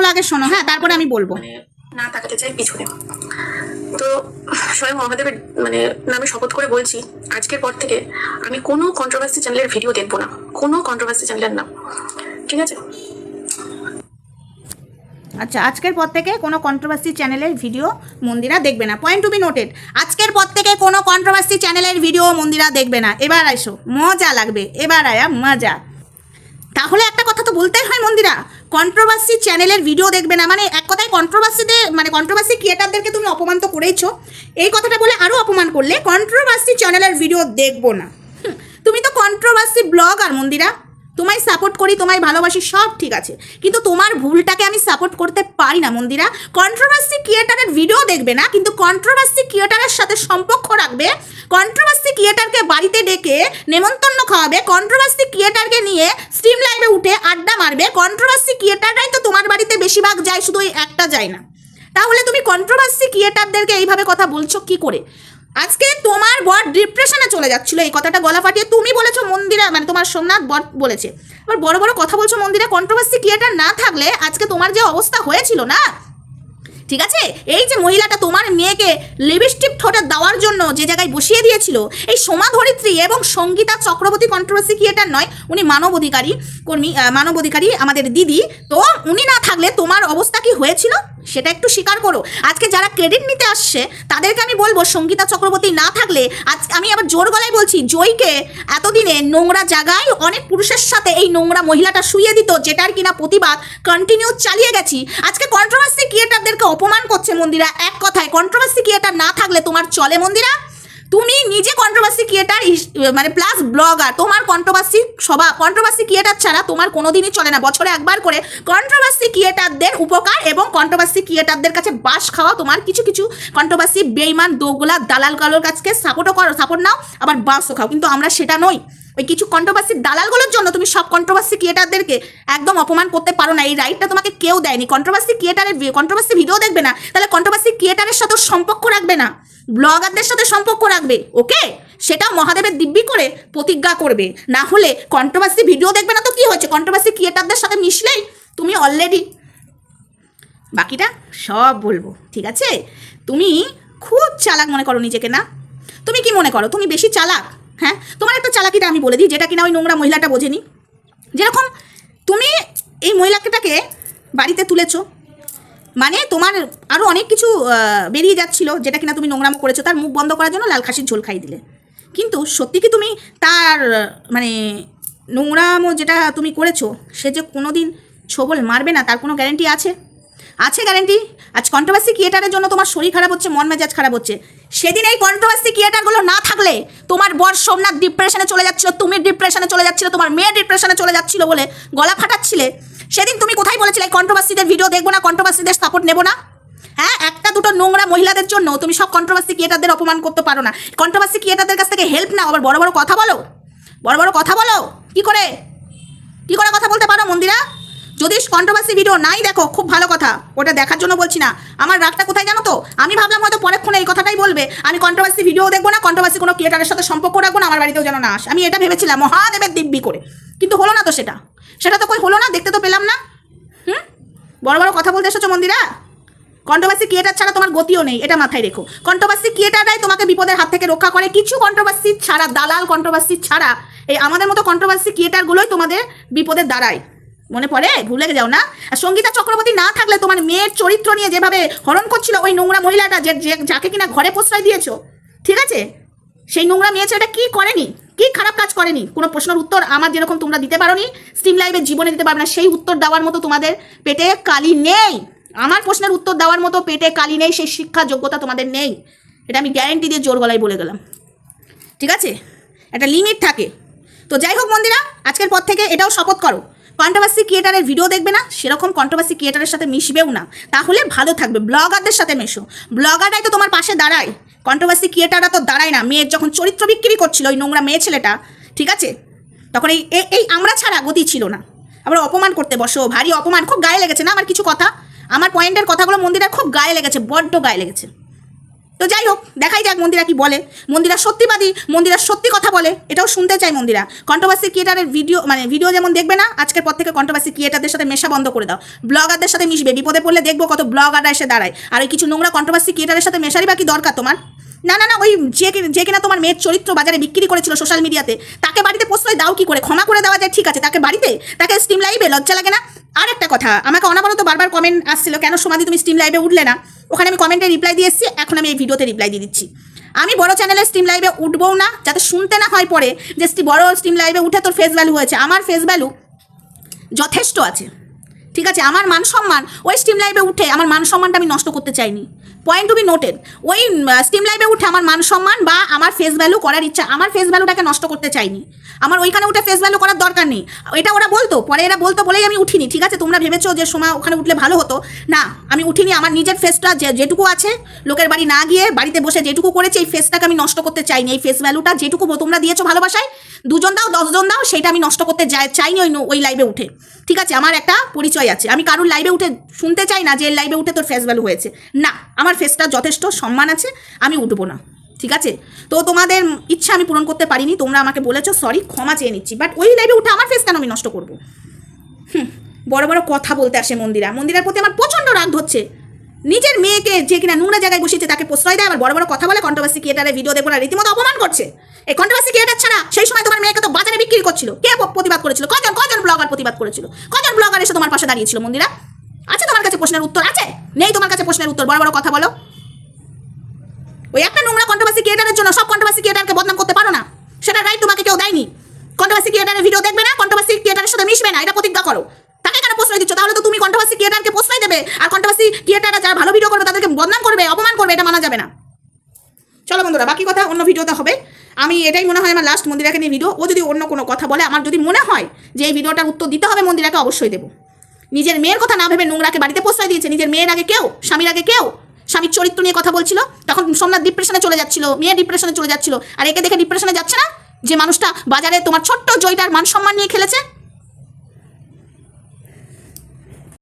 কথাগুলো আগে শোনো হ্যাঁ তারপরে আমি বলব। মানে না তাকাতে চাই পিছনে। তো স্বয়ং মহাদেবের মানে নামে শপথ করে বলছি আজকের পর থেকে আমি কোনো কন্ট্রোভার্সি চ্যানেলের ভিডিও দেখব না। কোনো কন্ট্রোভার্সি চ্যানেলের নাম। ঠিক আছে? আচ্ছা আজকের পর থেকে কোনো কন্ট্রোভার্সি চ্যানেলের ভিডিও মন্দিরা দেখবে না। পয়েন্ট টু বি নোটেড আজকের পর থেকে কোনো কন্ট্রোভার্সি চ্যানেলের ভিডিও মন্দিরা দেখবে না। এবার আইসো মজা লাগবে এবার আয়া মজা। তাহলে একটা কথা তো বলতেই হয় মন্দিরা কন্ট্রোভার্সি চ্যানেলের ভিডিও দেখবে না। মানে এক কথায় কন্ট্রোভার্সিতে মানে কন্ট্রোভার্সি ক্রিয়েটারদেরকে তুমি অপমান তো করেইছো। এই কথাটা বলে আরও অপমান করলে কন্ট্রোভার্সি চ্যানেলের ভিডিও দেখব না। তুমি তো কন্ট্রোভার্সি ব্লগ আর মন্দিরা। তোমায় সাপোর্ট করি, তোমায় ভালোবাসি, সব ঠিক আছে। কিন্তু তোমার ভুলটাকে আমি সাপোর্ট করতে পারি না, মন্দিরা। কন্ট্রোভার্সি ক্রিয়েটারের ভিডিও দেখবে না, কিন্তু কন্ট্রোভার্সি ক্রিয়েটারের সাথে সম্পর্ক রাখবে। কন্ট্রোভার্সি ক্রিয়েটারকে বাড়িতে ডেকে নেমন্তন্ন খাওয়াবে কন্ট্রোভার্সি ক্রিয়েটারকে নিয়ে স্ট্রিম লাইভে উঠে আড্ডা মারবে। কন্ট্রোভার্সি ক্রিয়েটাররাই তো তোমার বাড়িতে বেশিরভাগ যায়, শুধু ওই একটা যায় না। তাহলে তুমি কন্ট্রোভার্সি ক্রিয়েটারদেরকে এইভাবে কথা বলছো কি করে? আজকে তোমার বর ডিপ্রেশনে চলে যাচ্ছিল। এই কথাটা গলা ফাটিয়ে তুমি বলেছ মন্দিরা মানে তোমার সোমনাথ বর বলেছে। এবার বড় বড় কথা বলছো মন্দিরে কন্ট্রোভার্সি ক্রিয়েটার না থাকলে আজকে তোমার যে অবস্থা হয়েছিল না? ঠিক আছে? এই যে মহিলাটা তোমার মেয়েকে লিপস্টিক ঠোঁটে দেওয়ার জন্য যে জায়গায় বসিয়ে দিয়েছিল, এই সোমা ধরিত্রী এবং সঙ্গীতা চক্রবর্তী কন্ট্রোভার্সি ক্রিয়েটার নয়, উনি মানব অধিকারী, কর্মী মানব অধিকারী, আমাদের দিদি। তো উনি না থাকলে তোমার অবস্থা কি হয়েছিল? সেটা একটু স্বীকার করো। আজকে যারা ক্রেডিট নিতে আসছে, তাদেরকে আমি বলব, সঙ্গীতা চক্রবর্তী না থাকলে, আজ আমি আবার জোর গলায় বলছি, জয়কে এতদিনে নোংরা জায়গায় অনেক পুরুষের সাথে এই নোংরা মহিলাটা শুয়ে দিত, যেটার কিনা প্রতিবাদ কন্টিনিউ চালিয়ে গেছি। আজকে কন্ট্রোভার্সি ক্রিয়েটারদেরকে অপমান করছে মন্দিরা, এক কথায়। কন্ট্রোভার্সি ক্রিয়েটার না থাকলে তোমার চলে মন্দিরা? তুমি নিজে কন্ট্রোভার্সি ক্রিয়েটার মানে প্লাস ব্লগার তোমার কন্ট্রোভার্সি সবা কন্ট্রোভার্সি ক্রিয়েটার ছাড়া তোমার কোনোদিনই চলে না। বছরে একবার করে কন্ট্রোভার্সি ক্রিয়েটারদের উপকার এবং কন্ট্রোভার্সি ক্রিয়েটারদের কাছে বাস খাওয়া, তোমার কিছু কিছু কন্ট্রোভার্সি বেইমান, দোগলা, দালাল কালোর কাছকে সাপোর্টও করো সাপোর্ট নাও, আবার বাসও খাও। কিন্তু আমরা সেটা নই। ওই কিছু কন্ট্রোভার্সি দালালগুলোর জন্য তুমি সব কন্ট্রোভার্সি ক্রিয়েটারদেরকে একদম অপমান করতে পারো না। এই রাইটটা তোমাকে কেউ দেয়নি। কন্ট্রোভার্সি ক্রিয়েটারের কন্ট্রোভার্সি ভিডিও দেখবে না। তাহলে কন্ট্রোভার্সি ক্রিয়েটারের সাথে সম্পর্ক রাখবে না। ব্লগারদের সাথে সম্পর্ক রাখবে, ওকে? সেটাও মহাদেবের দিব্যি করে প্রতিজ্ঞা করবে। না হলে কন্ট্রোভার্সি ভিডিও দেখবে না তো কি হয়েছে? কন্ট্রোভার্সি ক্রিয়েটারদের সাথে মিশলেই তুমি অলরেডি বাকিটা সব বলব, ঠিক আছে? তুমি খুব চালাক মনে করো নিজেকে, না? তুমি কি মনে করো? তুমি বেশি চালাক হ্যাঁ? তোমার একটা চালাকিটা আমি বলে দিই, যেটা কিনা ওই নোংরা মহিলাটা বোঝেনি। যেরকম তুমি এই মহিলাটাকে বাড়িতে তুলেছো মানে তোমার আরও অনেক কিছু বেরিয়ে যাচ্ছিল, যেটা কিনা তুমি নোংরামো করেছ, তার মুখ বন্ধ করার জন্য লাল খাসির ঝোল খাই দিলে। কিন্তু সত্যি কি তুমি তার মানে নোংরামো যেটা তুমি করেছ, সে যে কোনো দিন ছবল মারবে না, তার কোনো গ্যারেন্টি আছে? আছে গ্যারেন্টি আজ কন্ট্রোভার্সি ক্রিয়েটারের জন্য তোমার শরীর খারাপ হচ্ছে, মন মেজাজ খারাপ হচ্ছে। সেদিন এই কন্ট্রোভার্সি ক্রিয়েটারগুলো না থাকলে তোমার বর সোমনাথ ডিপ্রেশনে চলে যাচ্ছিল, তুমি ডিপ্রেশনে চলে যাচ্ছিল, তোমার মেয়ে ডিপ্রেশনে চলে যাচ্ছিল বলে গলা ফাটাচ্ছিলে। সেদিন তুমি কোথায় বলেছিলে কন্ট্রোভার্সিদের ভিডিও দেখব না কন্ট্রোভার্সিদের সাপোর্ট নেব না? হ্যাঁ একটা দুটো নোংরা মহিলাদের জন্য তুমি সব কন্ট্রোভার্সি ক্রিয়েটারদের অপমান করতে পারো না। কন্ট্রোভার্সি ক্রিয়েটারদের কাছ থেকে হেল্প নাও, আবার বড় বড় কথা বলো। বড় বড় কথা বলো। কি করে? কি করে কথা বলতে পারো মন্দিরা? যদি কন্ট্রোভার্সি ভিডিও নাই দেখো, খুব ভালো কথা। ওটা দেখার জন্য বলছি না। আমার রাগটা কোথায় জানো তো? আমি ভাবলাম হয়তো পরেক্ষণে এই কথাটাই বলবে। আমি কন্ট্রোভার্সি ভিডিও দেখব না কন্ট্রোভার্সি কোনো ক্রিয়েটারের সাথে সম্পর্ক রাখব না, আমার বাড়িতেও যেন না আসে। আমি এটা ভেবেছিলাম, মহাদেবের দিব্যি করে। কিন্তু হলো না তো সেটা। সেটা তো কই হলো না, দেখতে তো পেলাম না। হুম? বড় বড় কথা বলতে এসেছ মন্দিরা? কন্ট্রোভার্সি ক্রিয়েটার ছাড়া তোমার গতিও নেই, এটা মাথায় রেখো। কন্ট্রোভার্সি ক্রিয়েটাররাই তোমাকে বিপদের হাত থেকে রক্ষা করে। কিছু কন্ট্রোভার্সি ছাড়া, দালাল কন্ট্রোভার্সি ছাড়া, এই আমাদের মতো কন্ট্রোভার্সি ক্রিয়েটারগুলোই তোমাদের বিপদের দাঁড়ায়। মনে পড়ে? ভুলে যাও না? আর সঙ্গীতা চক্রবর্তী না থাকলে তোমার মেয়ের চরিত্র নিয়ে যেভাবে হরণ করছিল ওই নোংরা মহিলাটা যে যাকে কিনা ঘরে প্রশ্রয় দিয়েছ, ঠিক আছে? সেই নোংরা মেয়ে ছেলেটা কী করেনি? কি খারাপ কাজ করেনি? কোনো প্রশ্নের উত্তর আমার যেরকম তোমরা দিতে পারোনি স্ট্রিম লাইভের জীবনে দিতে পারবে না, সেই উত্তর দেওয়ার মতো তোমাদের পেটে কালি নেই। আমার প্রশ্নের উত্তর দেওয়ার মতো পেটে কালি নেই, সেই শিক্ষা যোগ্যতা তোমাদের নেই। এটা আমি গ্যারেন্টি দিয়ে জোর গলায় বলে গেলাম। ঠিক আছে? একটা লিমিট থাকে। তো যাই হোক মন্দিরা আজকের পর থেকে এটাও শপথ করো। কন্ট্রোভার্সি ক্রিয়েটারের ভিডিও দেখবে না, সেরকম কন্ট্রোভার্সি ক্রিয়েটারের সাথে মিশবেও না। তাহলে ভালো থাকবে ব্লগারদের সাথে মেশো। ব্লগাররাই তো তোমার পাশে দাঁড়ায়। কন্ট্রোভার্সি ক্রিয়েটাররা তো দাঁড়ায় না। মেয়ের যখন চরিত্র বিক্রি করছিল ওই নোংরা মেয়ে ছেলেটা, ঠিক আছে? তখন এই, এই- আমরা ছাড়া গতি ছিল না। আবার অপমান করতে বসো, ভারী অপমান, খুব গায়ে লেগেছে না আমার কিছু কথা? আমার পয়েন্টের কথাগুলো মন্দিরের খুব গায়ে লেগেছে, বড্ড গায়ে লেগেছে। তো যাই হোক, দেখাই যাক মন্দিরা কি বলে। মন্দিরা সত্যিবাদী, মন্দিরা সত্যি কথা বলে, এটাও শুনতে চাই মন্দিরা। কন্ট্রোভার্সি ক্রিয়েটারের ভিডিও মানে ভিডিও যেমন দেখবে না, আজকের পর থেকে কন্ট্রোভার্সি ক্রিয়েটারদের সাথে মেশা বন্ধ করে দাও। ব্লগারদের সাথে মিশবে, বিপদে পড়লে দেখব কত ব্লগাররা এসে দাঁড়ায়। আর ওই কিছু নোংরা কন্ট্রোভার্সি ক্রিয়েটারের সাথে মেশারই বা কি দরকার তোমার? না না না, ওই যে যে কিনা তোমার মেয়ের চরিত্র বাজারে বিক্রি করেছিল সোশ্যাল মিডিয়াতে তাকে বাড়িতে প্রশ্রয় দাও কি করে? ক্ষমা করে দেওয়া যায়, ঠিক আছে, তাকে বাড়িতে? তাকে স্টিম লাইভে লজ্জা লাগে না? আর একটা কথা, আমাকে অনাবরত বারবার কমেন্ট আসছিল, কেন সমাধি তুমি স্টিম লাইভে উঠলে না? ওখানে আমি কমেন্টে রিপ্লাই দিয়ে এসেছি, এখন আমি এই ভিডিওতে রিপ্লাই দিয়ে দিচ্ছি। আমি বড় চ্যানেলের স্ট্রিম লাইভে উঠবও না, যাতে শুনতে না হয় পরে যে বড় স্ট্রিম লাইভে উঠে তোর ফেস ভ্যালু হয়েছে। আমার ফেস ভ্যালু যথেষ্ট আছে। ঠিক আছে? আমার মান সম্মান ওই স্ট্রিম লাইভে উঠে আমার মান সম্মানটা আমি নষ্ট করতে চাইনি। পয়েন্ট টু বি নোটেড ওই স্টিম লাইভে উঠে আমার মান সম্মান বা আমার ফেস ভ্যালু করার ইচ্ছা, আমার ফেস ভ্যালুটাকে নষ্ট করতে চাইনি। আমার ওইখানে উঠে ফেস ভ্যালু করার দরকার নেই। এটা ওরা বলতো, পরে এরা বলতো বলেই আমি উঠিনি, ঠিক আছে? তোমরা ভেবেছো যে সময় ওখানে উঠলে ভালো হতো। না, আমি উঠিনি, আমার নিজের ফেসটা যে, যেটুকু আছে, লোকের বাড়ি না গিয়ে বাড়িতে বসে যেটুকু করেছি, এই ফেসটাকে আমি নষ্ট করতে চাইনি। এই ফেস ভ্যালুটা যেটুকু তোমরা দিয়েছ ভালোবাসায় দুজন দাও দশজন দাও সেটা আমি নষ্ট করতে চাইনি ওই ওই লাইভে উঠে। ঠিক আছে? আমার একটা পরিচয় আছে। আমি কারোর লাইভে উঠে শুনতে চাই না যে এর লাইভে উঠে তোর ফেস ভ্যালু হয়েছে। না আমার ফেসটা যথেষ্ট সম্মান আছে আমি উঠবো না। ঠিক আছে? তো তোমাদের ইচ্ছা আমি পূরণ করতে পারিনি তোমরা আমাকে বলেছ সরি ক্ষমা চেয়ে নিচ্ছি। বাট ওই লাইভে উঠে আমার ফেস কেন আমি নষ্ট করব? হুম, বড় বড় কথা বলতে আসে মন্দিরা। মন্দিরার প্রতি আমার প্রচণ্ড রাগ ধরছে। নিজের মেয়েকে যে কিনা নোংরা জায়গায় বসিয়েছে, তাকে প্রশ্রয় দেয়, আবার বড় বড় কথা বলে কন্ট্রোভার্সি ক্রিয়েটারের ভিডিও দেখব না রীতিমতো অপমান করছে। এই কন্ট্রোভার্সি ক্রিয়েটার ছাড়া সেই সময় তোমার মেয়েকে তো বাজারে বিক্রি করছিল। কে প্রতিবাদ করেছিল? কজন কজন ব্লগার প্রতিবাদ করেছিল? কজন ব্লগার এসে তোমার পাশে দাঁড়িয়েছিল, মন্দিরা? আছে তোমার কাছে প্রশ্নের উত্তর? আছে? নেই তোমার কাছে প্রশ্নের উত্তর, বড় বড় কথা বলো। ওই একটা নোংরা কন্ট্রোভার্সি ক্রিয়েটারের জন্য সব কন্ট্রোভার্সি ক্রিয়েটারকে বদনাম করতে পারো না। সেটা রাইট তোমাকে কেউ দেয়নি। কন্ট্রোভার্সি ক্রিয়েটারের ভিডিও দেখবে না কন্ট্রোভার্সি ক্রিয়েটারের সাথে মিশবে না, এটা প্রতিজ্ঞা করো। প্রশ্রয় দিচ্ছ, তাহলে তো তুমি কন্ট্রোভার্সি ক্রিয়েটারকে প্রশ্রয় দেবে। আর কন্ট্রোভার্সি ক্রিয়েটাররা যারা ভালো ভিডিও করবে, তাদেরকে বদনাম করবে, অপমান করবে, এটা মানা যাবে না। চলো বন্ধুরা, বাকি কথা অন্য ভিডিওতে হবে। আমি এটাই মনে হয় আমার লাস্ট মন্দিরাকে নিয়ে ভিডিও ও যদি অন্য কোনো কথা বলে, আমার যদি মনে হয় যে এই ভিডিওটার উত্তর দিতে হবে মন্দিরাকে, অবশ্যই দেবো। নিজের মেয়ের কথা না ভেবে নোংরাকে বাড়িতে প্রশ্রয় দিয়েছে। নিজের মেয়ের আগে কেউ, স্বামীর আগে কেউ, স্বামীর চরিত্র নিয়ে কথা বলছিল, তখন সোমনাথ ডিপ্রেশনে চলে যাচ্ছিল, মেয়ে ডিপ্রেশনে চলে যাচ্ছিল। আর একে দেখে ডিপ্রেশনে যাচ্ছে না? যে মানুষটা বাজারে তোমার ছোট্ট জয়টার মান সম্মান নিয়ে খেলেছে?